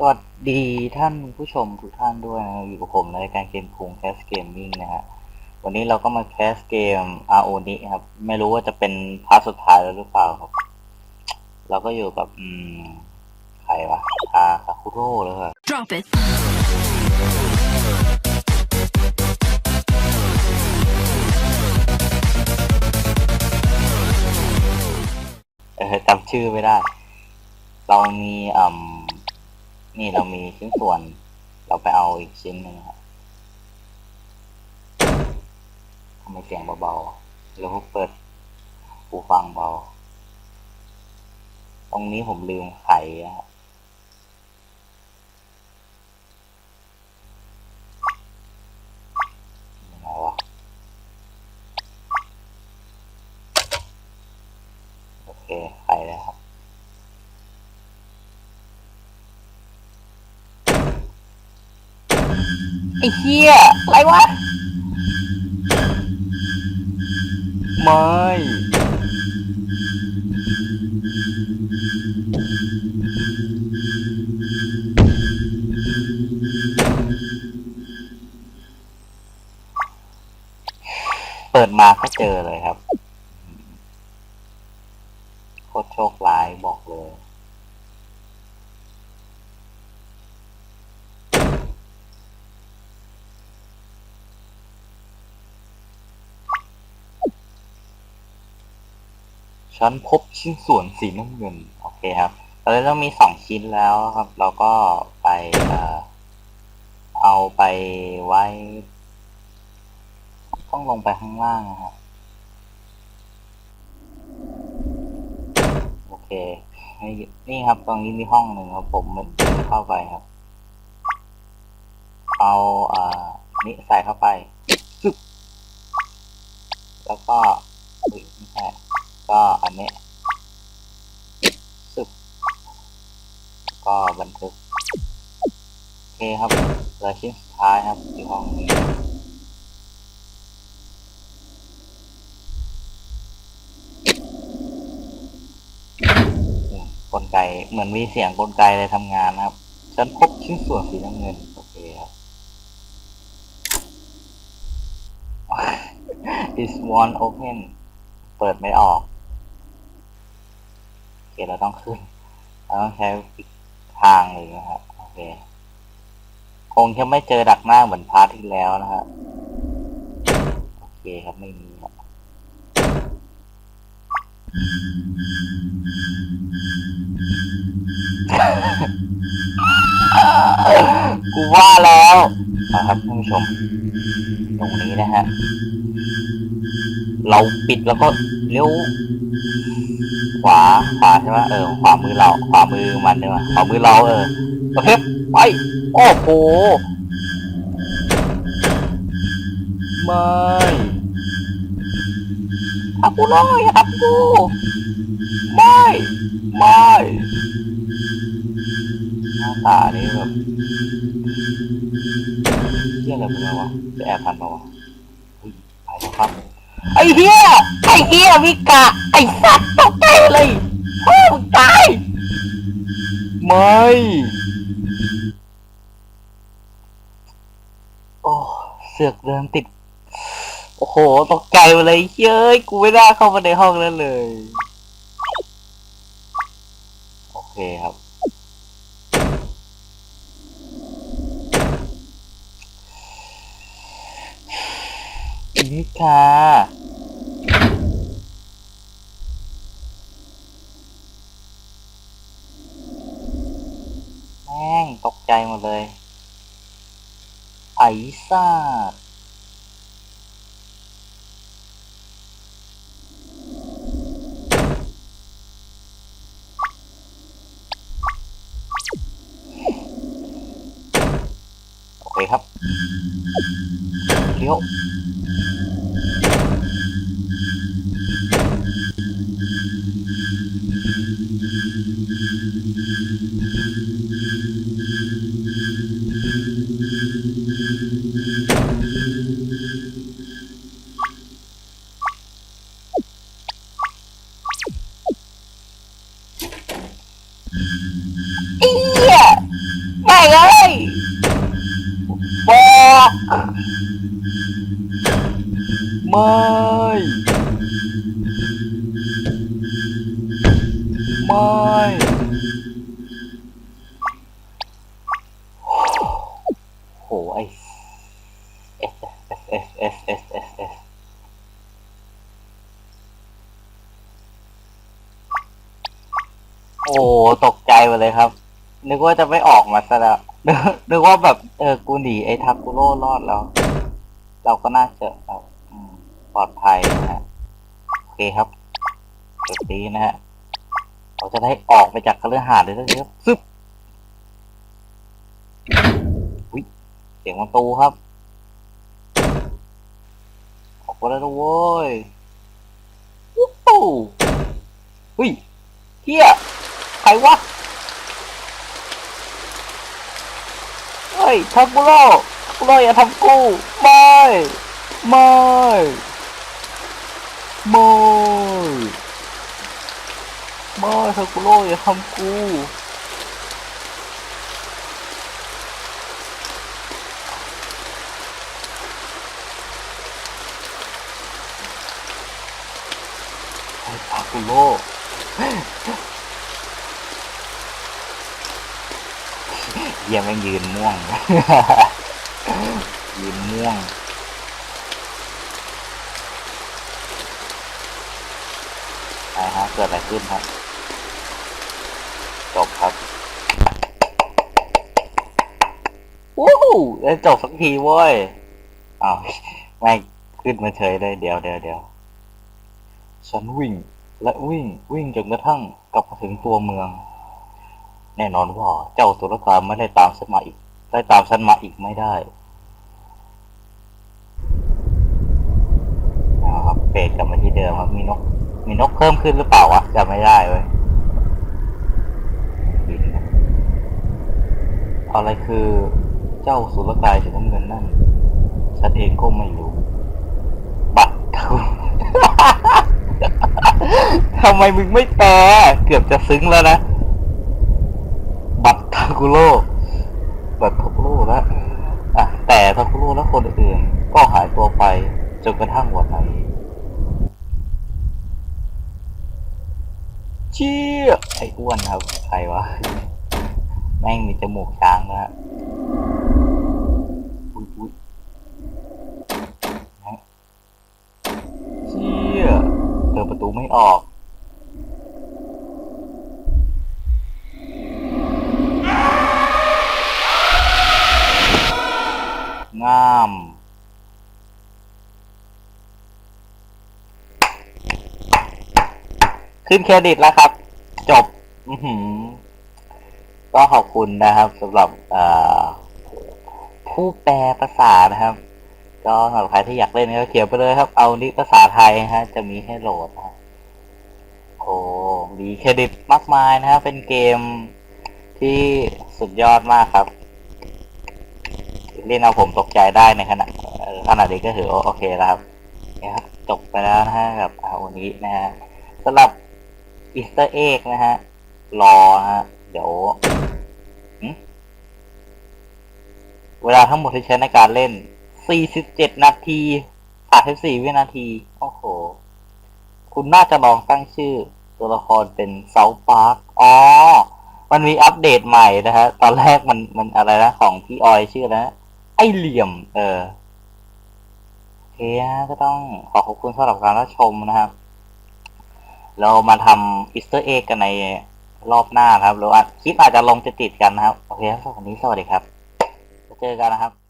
สวัสดีท่านผู้ชมทุกท่านด้วยนะครับอยู่กับผมในรายการเกมคุงแคสเกมมิ่งนะฮะวันนี้เราก็มาแคสเกม RO นี้ครับ ไม่รู้ว่าจะเป็นพาร์ทสุดท้ายแล้วหรือเปล่าครับ เราก็อยู่กับ อืม ใครวะคาคาคุโร่เลยเหรอ Drop it. เออจำชื่อไม่ได้ เรามีอืม นี่เรามีชิ้นส่วน เราไปเอาอีกชิ้นหนึ่งครับทำไมเสียงเบาๆแล้วเปิดหูฟังเบา ตรงนี้ผมลืมไขอะครับโอเคไขแล้วครับ ไอ้เหี้ยอะไรวะ ไม่ เปิดมาก็เจอเลยครับ โคตรโชคร้ายบอกเลย ฉันพบชิ้นส่วนสีน้ำเงินโอเคครับตอนนี้เรามีสองชิ้นแล้วครับ เราก็ไปเออเอาไปไว้ ต้องลงไปข้างล่างนะครับโอเคให้นี่ครับตรงนี้มีห้องหนึ่งครับ ผมมันเข้าไปครับ เอาอ่านี่ใส่เข้าไป แล้วก็ ก็อันนี้ซึบก็บันทึก โอเคครับเหลือชิ้นสุดท้ายครับอยู่ห้องนี้กลไกเหมือนมีเสียงกลไกอะไรทำงานนะครับ ฉันพบชิ้นส่วนสีน้ำเงิน โอเคครับ this one open เปิดไม่ออก เคเราต้องขึ้น เราต้องใช้อีกทางเลยนะครับโอเค คงจะไม่เจอดักหน้าเหมือนพาร์ทที่แล้วนะฮะโอเคครับไม่มีครับกูว่าแล้วนะครับท่านผู้ชม ตรงนี้นะฮะ เราปิดแล้วก็เลี้ยว ขวาขวาใช่ไหมเออขวามือเราขวามือมันใช่ไหมขวามือเราเออโอเคไปโอ้โหไม่ทำกูน่อยทำกูไม่ไม่หน้าตานี่แบบเที่ยอะไรมึงวะจะแอบทันปะวะไปแล้วครับ ไอ้เหี้ยไอ้เหี้ยวิกะไอ้สัตว์ตกใจเลยพ่อมึงตายไม่โอ้เสือกเดินติด โอ้โหตกใจมาเลยเย้ยกูไม่น่าเข้ามาในห้องนั้นเลย โอเคครับ นิชาแม่งตกใจหมดเลย ไอซ่าดโอเคครับเลี้ยว ไม่ ไม่ โห ไอ S S S S S S S โอ้ ตกใจไปเลยครับ นึกว่าจะไม่ออกมาซะแล้ว นึกว่าแบบเออกูหนีไอ้ทักกูโร่รอดแล้ว เราก็น่าจะแบบอืมปลอดภัยนะฮะโอเคครับจุดนี้นะฮะเราจะได้ออกไปจากคฤหาสน์เลยนะครับซึบวิเสียงประตูครับ ออกมาแล้วนะเว้ยวู้ฮู้เฮ้ยเฮียใครวะ เฮ้ยทักบุโร่บุโร่อย่าทำกูไม่ไม่ไม่ไม่ทักบุโร่อย่าทำกูไอ้ทักบุโร่ เยี่ยมม่งยืนม่วง ยืนม่วง ไปฮะเกิดอะไรขึ้นครับ จบครับวู้ฮู้ได้จบสักทีเว้ยอ้าวไม่ขึ้นมาเฉยเลยเดี๋ยวเดี๋ยวเดี๋ยวฉันวิ่งและวิ่งวิ่งจนกระทั่งกลับมาถึงตัวเมือง แน่นอนว่าเจ้าตุลกามไม่ได้ตามฉันมาอีก ได้ตามฉันมาอีกไม่ได้เอาครับเปรตกลับมาที่เดิมครับ มีนก มีนกเพิ่มขึ้นหรือเปล่าวะจำไม่ได้เว้ยบินอะไรคือเจ้าสุรกายสีน้ำเงินนั่น ฉันเองก็ไม่รู้ บัตรทำไมมึงไม่แปลเกือบจะซึ้งแล้วนะาคุโร่บัตรทาคุโร่และอะแต่ทาคุโร่และคนอื่นก็หายตัวไปจนกระทั่งวันไหนเชี่ยไอ้อ้วนครับใครวะแม่งมีจมูกช้างนะฮะอุ้ยอุ้ยนะเชี่ยเปิดประตูไม่ออก งาม ขึ้นเครดิตแล้วครับ จบก็ขอบคุณนะครับสำหรับผู้แปลภาษานะครับ ก็สำหรับใครที่อยากเล่นก็เขียนไปเลยครับ เอานี่ภาษาไทยนะฮะ จะมีให้โหลดนะครับโอ้มีเครดิตมากมายนะครับเป็นเกมที่สุดยอดมากครับ เล่นเอาผมตกใจได้ในขณะขณะนี้ก็ถือโอเคแล้วครับนี่ยครับจบไปแล้วนะฮะกับอาโอนี้นะฮะสำหรับอีสเตอร์เอ็กนะฮะรอฮะเดี๋ยวเวลาทั้งหมดที่ใช้ในการเล่น 47 นาที 34 วินาที โอ้โห คุณน่าจะลองตั้งชื่อตัวละครเป็นเซาพาร์ค อ๋อ มันมีอัปเดตใหม่นะฮะ ตอนแรกมันมันอะไรนะ ของพี่ออยชื่อนะ ไอเหลี่ยม เออโอเคฮะก็ต้องขอขอบคุณสำหรับการรับชมนะครับ เรามาทำอิสเตอร์เอ็กกันในรอบหน้าครับหรือว่าคลิปอาจจะลงจะติดกันนะครับ โอเคครับสำหรับวันนี้สวัสดีครับเจอกันนะครับ